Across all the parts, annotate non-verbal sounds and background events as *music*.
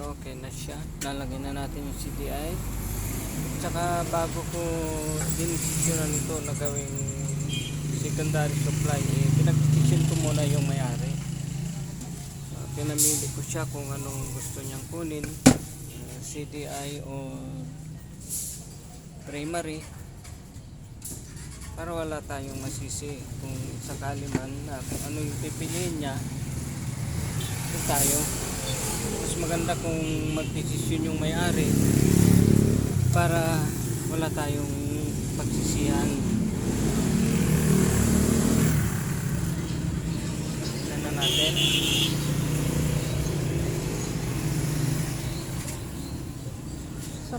ito okay na siya. Lalagyan na natin yung CDI tsaka bago ko dinisisyonan ito na gawing secondary supply eh, pinag-decision ko muna yung may-ari. So, pinamili ko siya kung anong gusto niyang kunin. Uh, CDI o primary. Para wala tayong masisi kung sakali man na kung ano yung pipiliin niya tayo mas maganda kung magdesisyon yung may-ari para wala tayong pagsisihan Tignan na natin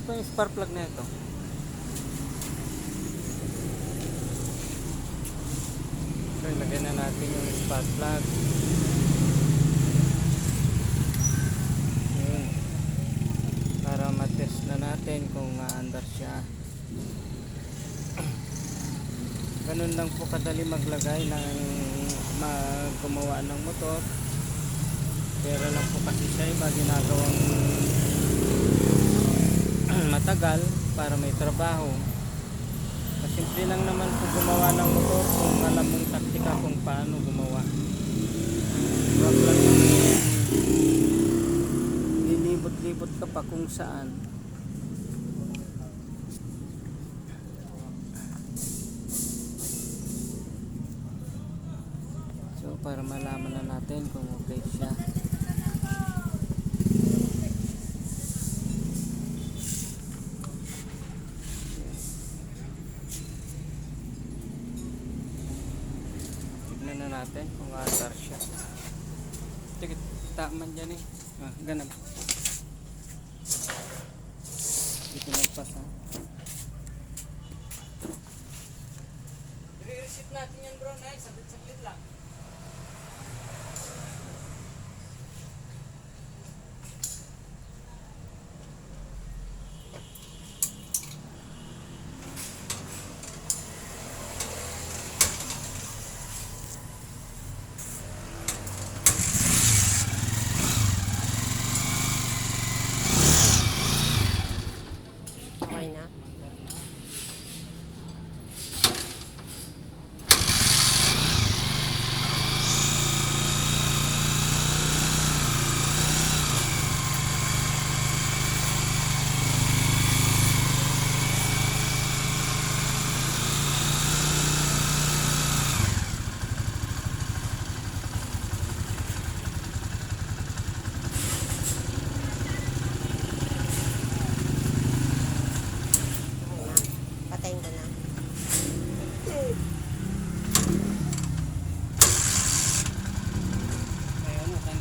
saan pa yung spark plug na ito? So, ilagay na natin yung spark plug. Yun. Para matest na natin kung maandar siya. Ganun lang po kadali maglagay ng mag- gumawa ng motor. Pero lang po kasi siya iba ginagawang *clears throat* matagal para may trabaho. Simple lang naman po gumawa ng motor kung alam mong taktika kung paano gumawa. Yung lilibot-libot ka pa kung saan. So para malaman na natin kung okay siya. Tignan na natin kung aandar siya. Sige, taman dyan eh. Ah, ganun. Dito nagpas ha. I-reset natin yan bro, Nay. Saglit-saglit lang. Okay na. Okay na. Patayin ko na. Ayun, okay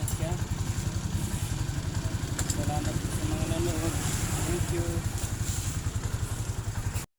nanood. Thank you.